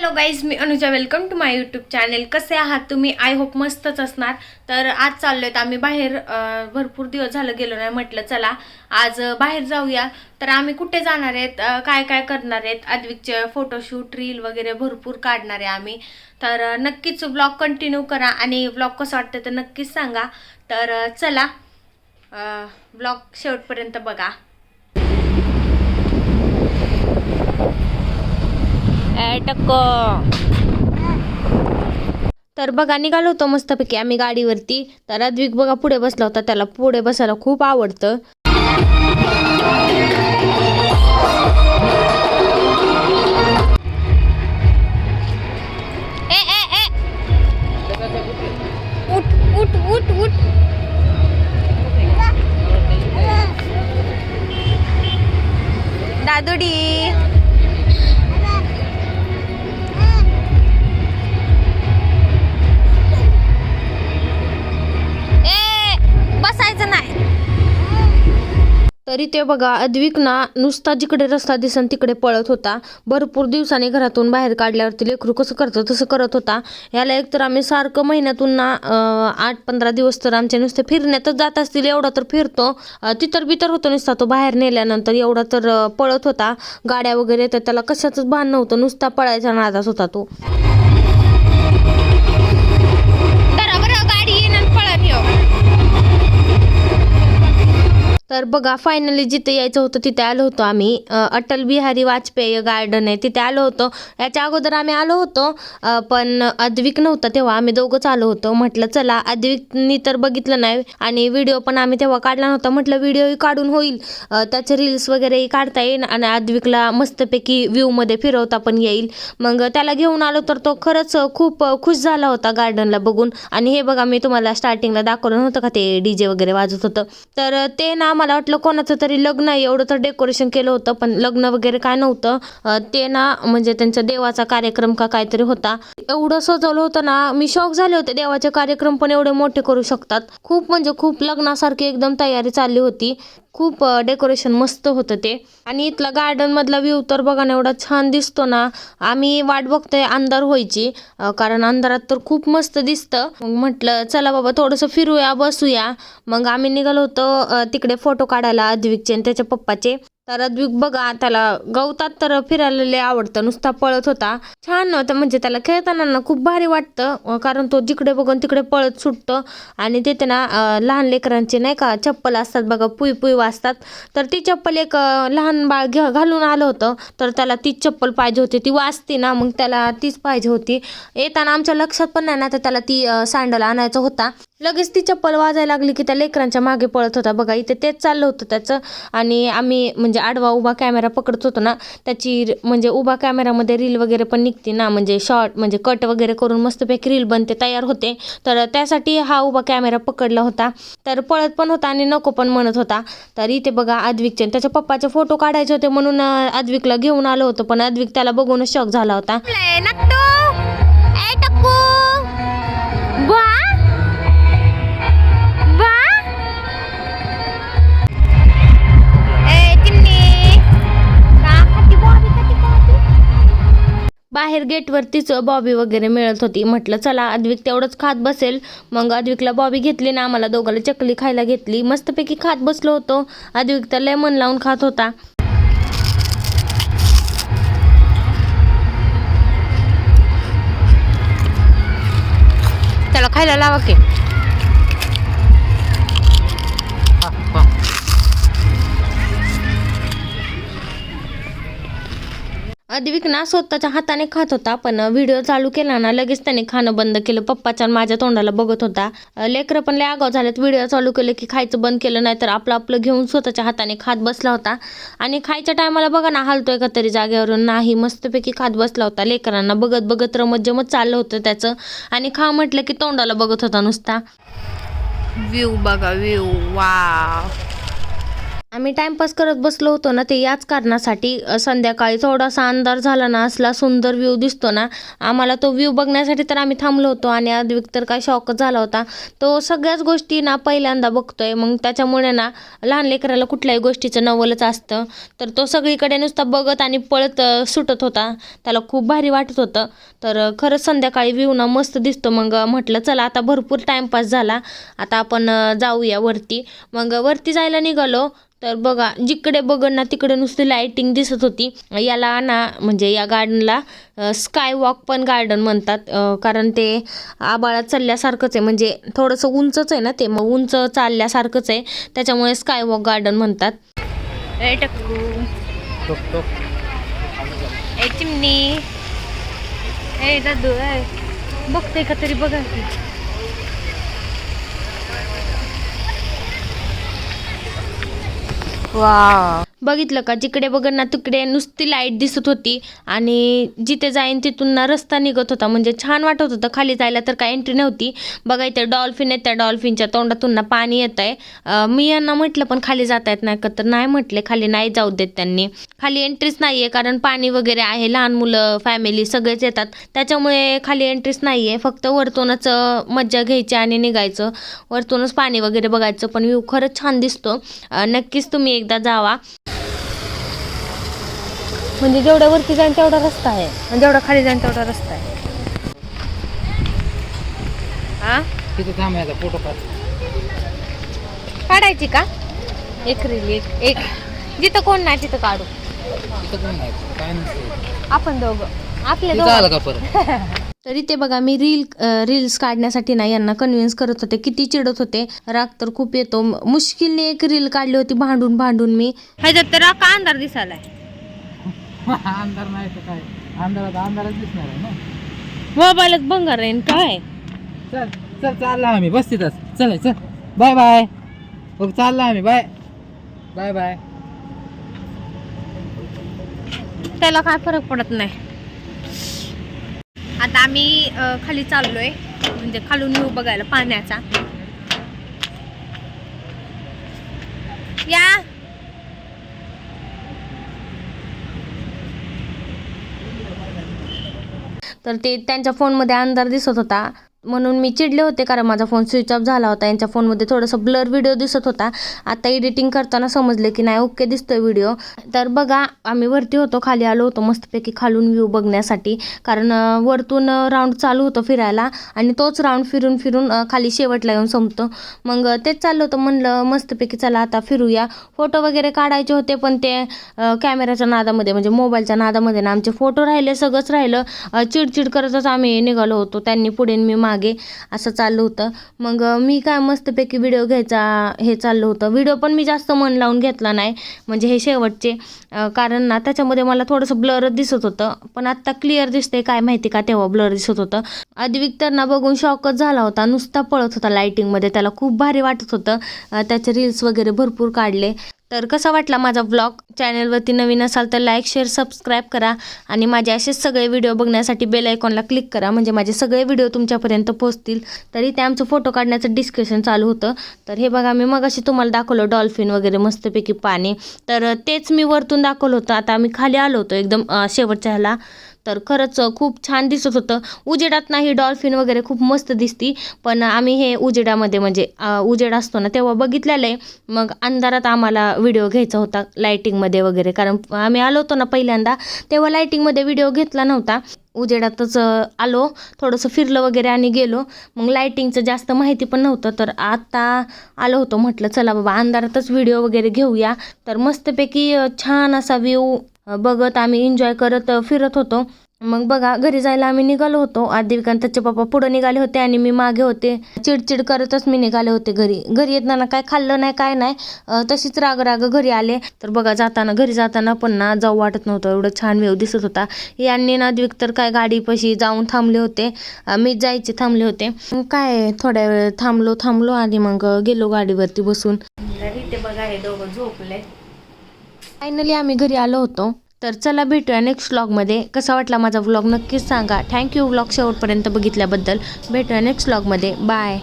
Hello guys me Anuja. Welcome to my YouTube channel कसे आहात तुम्ही? आय होप मस्तच असणार. तर आज चाललोय आम्ही बाहेर भरपूर दिवस झालं गेलो नाही म्हटलं चला आज बाहेर जाऊया. तर आम्ही कुठे जाणार आहेत? काय काय करणार आहेत? अद्विकचे फोटोशूट रील वगैरे भरपूर काढणार आहे आम्ही. तर नक्कीच ब्लॉग कंटिन्यू करा आणि ब्लॉग कसं वाटतं तर नक्कीच सांगा. तर चला ब्लॉग शेवटपर्यंत बघा. तर बघा निघालो होतो मस्तपैकी आम्ही गाडीवरती. तर अद्विक बघा पुढे बसला होता. त्याला पुढे बसायला खूप आवडतं. ए, ए, ए. उठ उठ उठ उठ. दादुडी. तरी ते बघा अद्विक ना नुसता जिकडे रस्ता दिसन तिकडे पळत होता. भरपूर दिवसांनी घरातून बाहेर काढल्यावरती लेकरू कसं करतं तसं करत होता. याला एक तर आम्ही सारखं महिन्यातून ना आठ पंधरा दिवस तर आमचे नुसते फिरण्यातच जात असतील एवढा तर फिरतो. तितर बितर होतो नुसता तो बाहेर नेल्यानंतर एवढा तर पळत होता. गाड्या वगैरे तर त्याला कशाचंच भान नव्हतं नुसता पळायचा नादाच होता तो. तर बघा फायनली जिथे यायचं होतं तिथे आलो होतो आम्ही. अटल बिहारी वाजपेयी गार्डन आहे तिथे आलो होतो. याच्या अगोदर आम्ही आलो होतो पण अद्विक नव्हता तेव्हा. आम्ही दोघंच आलो होतो. म्हटलं चला अद्विकनी तर बघितलं नाही आणि व्हिडिओ पण आम्ही तेव्हा काढला नव्हता. म्हटलं व्हिडिओही काढून होईल. त्याचे रील्स वगैरेही काढता येईल आणि अद्विकला मस्तपैकी व्ह्यूमध्ये फिरवता पण येईल. मग त्याला घेऊन आलो तर तो खरंच खूप खुश झाला होता गार्डनला बघून. आणि हे बघा मी तुम्हाला स्टार्टिंगला दाखवलं नव्हतं का ते डी जे वगैरे वाजत होतं. तर ते ना मला वाटलं कोणाचं तरी लग्न आहे एवढं तर डेकोरेशन केलं होतं पण लग्न वगैरे काय नव्हतं. ते ना म्हणजे त्यांचा देवाचा कार्यक्रम का काहीतरी होता. एवढं सजवलं होतं ना मी शॉक झाले होते. देवाचे कार्यक्रम पण एवढे मोठे करू शकतात. खूप म्हणजे खूप लग्नासारखी एकदम तयारी चालली होती. खूप डेकोरेशन मस्त होतं ते. आणि इथला गार्डन मधला व्ह्यू तर बघा ना एवढा छान दिसतो ना. आम्ही वाट बघतोय अंधार व्हायची. कारण अंधारात तर खूप मस्त दिसतं. मग म्हटलं चला बाबा थोडंसं फिरूया बसूया. मग आम्ही निघालो होतो तिकडे फोटो काढायला अद्विकचे आणि त्याच्या पप्पाचे. तर अद्विक बघा त्याला गवतात तर फिरायला लय आवडतं नुसता पळत होता. छान नव्हतं म्हणजे त्याला खेळताना खूप भारी वाटतं कारण तो जिकडे बघून तिकडे पळत सुटतं. आणि ते त्यांना लहान लेकरांचे नाही का चप्पल असतात बघा पुई पुई वाचतात तर ती चप्पल एक लहान बाळ घे घालून आलं होतं. तर त्याला तीच चप्पल पाहिजे होती ती वाचते ना मग त्याला तीच पाहिजे होती. येताना आमच्या लक्षात पण नाही ना तर त्याला ती सँडल आणायचा होता. लगेच ती चप्पल वाजायला लागली की त्या लेकरांच्या मागे पळत होता. बघा इथे तेच चाललं होतं त्याचं. आणि आम्ही म्हणजे आडवा उभा कॅमेरा पकडत होतो ना त्याची म्हणजे उभा कॅमेरामध्ये रील वगैरे पण निघते ना म्हणजे शॉर्ट म्हणजे कट वगैरे करून मस्तपैकी रील बनते तयार होते. तर त्यासाठी हा उभा कॅमेरा पकडला होता. तर पळत पण होता आणि नको पण म्हणत होता. तर इथे बघा आद्विकचे आणि त्याच्या पप्पाचे फोटो काढायचे होते म्हणून आद्विकला घेऊन आलो होतो पण अद्विक त्याला बघूनच शॉक झाला होता. बाहेर गेटवरतीच बॉबी वगैरे मिळत होती. म्हटलं चला अद्विक तेवढंच खात बसेल. मग अद्विकला बॉबी घेतली ना आम्हाला दोघाला चकली खायला घेतली. मस्तपैकी खात बसलो होतो. अद्विक तर लय मन लावून खात होता. त्याला खायला लावा की. अद्विक ना स्वतःच्या हाताने खात होता पण व्हिडिओ चालू केला ना लगेच त्याने खाणं बंद केलं. पप्पाच्या आणि माझ्या तोंडाला बघत होता. लेकरं पण लय आगाव झालेत. व्हिडिओ चालू केलं की खायचं बंद केलं नाही तर आपलं आपलं घेऊन स्वतःच्या हाताने खात बसला होता. आणि खायच्या टायमाला बघा ना हलतोय का तरी जागेवरून. नाही मस्तपैकी खात बसला होता. लेकरांना बघत बघत रमत जमत चाललं होतं त्याचं. आणि खा म्हटलं की तोंडाला बघत होता नुसता. व्ह्यू बघा व्ह्यू वा आम्ही टाइमपास करत बसलो होतो ना ते याच कारणासाठी संध्याकाळी थोडासा अंधार झाला ना असला सुंदर व्ह्यू दिसतो ना आम्हाला तो व्ह्यू बघण्यासाठी तर आम्ही थांबलो होतो आणि अद्विक तर काय शॉकच झाला होता. तो सगळ्याच गोष्टी ना पहिल्यांदा बघतोय मग त्याच्यामुळे ना लहान लेकराला कुठल्याही गोष्टीचं नवलच असतं. तर तो सगळीकडे नुसता बघत आणि पळत सुटत होता. त्याला खूप भारी वाटत होतं. तर खरंच संध्याकाळी व्ह्यू ना मस्त दिसतो. मग म्हटलं चला आता भरपूर टाईमपास झाला. आता आपण जाऊया वरती. मग वरती जायला निघालो. तर बघा जिकडे बघ ना तिकडे नुसती लाईटिंग दिसत होती. याला ना म्हणजे या गार्डनला स्काय वॉक पण गार्डन म्हणतात. कारण ते आबाळात चालल्यासारखंच आहे. म्हणजे थोडंसं उंचच आहे ना ते मग उंच चालल्यासारखंच आहे. त्याच्यामुळे स्काय वॉक गार्डन म्हणतात. ए टक्कू. टोक टोक. ए चिमणी. ए दादू ए. बघते का तरी बघा की वा बघितलं का? जिकडे बघ ना तिकडे नुसती लाइट दिसत होती. आणि जिथे जाईन तिथून ना रस्ता निघत होता. म्हणजे छान वाटत होतं. खाली जायला तर काय एंट्री नव्हती. बघा इथे डॉल्फिन आहे त्या डॉल्फिनच्या तोंडातून ना पाणी येत आहे मी यांना म्हटलं पण खाली जाता येत नाही का? तर नाही म्हटले. खाली नाही जाऊ देत त्यांनी. खाली एंट्रीच नाही आहे कारण पाणी वगैरे आहे. लहान मुलं फॅमिली सगळेच येतात. त्याच्यामुळे खाली एंट्रीच नाही आहे फक्त वरतूनच मज्जा घ्यायची आणि निघायचं. वरतूनच पाणी वगैरे बघायचं. पण व्ह्यू खरंच छान दिसतो. नक्कीच तुम्ही एकदा जावा. म्हणजे जेवढ्या वरती जाईन तेवढा रस्ता आहे. आणि जेवढा खाली जाईन तेवढा रस्ता आहे. हा? तिथे थांबायचा फोटो काढ. काढायची का? एक रील एक एक. जिथं कोण नाही तिथं काढू. तिथं कोण नाही काय नसतं आपण दोघं. आपले तिथं आलं का परत? तरी ते बघा मी रील रील्स काढण्यासाठी ना यांना कन्व्हिन्स करत होते. किती चिडत होते. राग तर खूप येतो. मुश्किलने एक रील काढली होती भांडून भांडून मी. ह्याच्यात तर का अंधार दिसायलाय? अंधार नाही तर काय? अंधारात अंधारात दिसणार आहे ना? मोबाईलच बंगार आहे न काय? चल चल चालला आम्ही. बस तिथंच चल चल. Bye bye. बघ चालला आम्ही. बाय. Bye bye. त्याला काय फरक पडत नाही. आता आम्ही अ, खाली चाललोय. म्हणजे खालून व्ह्यू बघायला पाण्याचा. या! तर ते त्यांच्या फोनमध्ये अंधार दिसत होता. म्हणून मी चिडले होते कारण माझा फोन स्विच ऑफ झाला होता. यांच्या फोनमध्ये थोडंसं ब्लर व्हिडिओ दिसत होता. आता एडिटिंग करताना समजले की नाही ओके दिसतोय व्हिडिओ तर बघा आम्ही वरती होतो खाली आलो होतो मस्तपैकी खालून व्ह्यू बघण्यासाठी. कारण वरतून राऊंड चालू होतो फिरायला आणि तोच राऊंड फिरून फिरून खाली शेवटला येऊन संपतो. मग तेच चाललं होतं. म्हणलं मस्तपैकी चला आता फिरूया. फोटो वगैरे काढायचे होते पण ते कॅमेराच्या कॅमेऱ्याच्या नादामध्ये म्हणजे मोबाईलच्या नादामध्ये ना आमचे फोटो राहिले सगळंच राहिलं. चिडचिड करतच आम्ही निघालो होतो. त्यांनी पुढे मी मागे असं चाललं होतं. मग मी काय मस्तपैकी व्हिडिओ घ्यायचा हे चाललं होतं. व्हिडिओ पण मी जास्त मन लावून घेतला नाही. म्हणजे हे शेवटचे. कारण ना त्याच्यामध्ये मला थोडंसं ब्लरच दिसत होतं. पण आत्ता क्लिअर दिसते काय माहिती का तेव्हा ब्लर दिसत होतं. अद्विक तर ना बघून शॉकच झाला होता. नुसता पळत होता लाईटिंगमध्ये त्याला खूप भारी वाटत होतं. त्याचे रील्स वगैरे भरपूर काढले. तर कसा वाटला माझा ब्लॉग चॅनलवरती नवीन असाल तर लाईक शेअर सबस्क्राईब करा. आणि माझे असेच सगळे व्हिडिओ बघण्यासाठी बेल आयकॉनला क्लिक करा. म्हणजे माझे सगळे व्हिडिओ तुमच्यापर्यंत पोहोचतील. तरी ते आमचं फोटो काढण्याचं डिस्कशन चालू होतं. तर हे बघा मी मगाशी तुम्हाला दाखवलं डॉल्फिन वगैरे मस्तपैकी पाणी. तर तेच मी वरतून दाखवलं होतं. आता आम्ही खाली आलो होतो एकदम शेवटच्या ह्याला. तर खरंच खूप छान दिसत होतं. उजेडात नाही डॉल्फिन वगैरे खूप मस्त दिसती. पण आम्ही हे उजेडामध्ये म्हणजे उजेड असतो ना तेव्हा बघितलेलं आहे. मग अंधारात आम्हाला व्हिडिओ घ्यायचा होता लायटिंगमध्ये वगैरे. कारण आम्ही आलो होतो ना पहिल्यांदा तेव्हा लायटिंगमध्ये व्हिडिओ घेतला नव्हता. उजेडातच आलो थोडंसं फिरलं वगैरे आणि गेलो. मग लायटिंगचं जास्त माहिती पण नव्हतं. तर आत्ता आलो होतो म्हटलं चला बाबा अंधारातच व्हिडिओ वगैरे घेऊया. तर मस्तपैकी छान असा व्ह्यू बघत आम्ही एन्जॉय करत फिरत होतो. मग बघा घरी जायला आम्ही निघालो होतो. आदिविकांताचे पप्पा पुढं निघाले होते आणि मी मागे होते. चिडचिड करतच मी निघाले होते घरी. घरी येताना काय खाल्लं नाही काय नाही तशीच राग राग घरी आले. तर बघा जाताना घरी जाताना पण ना जाऊ वाटत नव्हतं. एवढं छान वेव दिसत होता. यांनी ना तर काय गाडीपाशी जाऊन थांबले होते. मी जायचे थांबले होते. मग काय थोड्या वेळ थांबलो थांबलो आणि मग गेलो गाडीवरती बसून. इथे बघा हे दोघं झोपले. फायनली आम्ही घरी आलो होतो. तर चला भेटूया नेक्स्ट व्लॉगमध्ये कसा वाटला माझा व्लॉग नक्कीच सांगा. थँक्यू व्लॉग शेवटपर्यंत बघितल्याबद्दल. भेटूया नेक्स्ट व्लॉगमध्ये बाय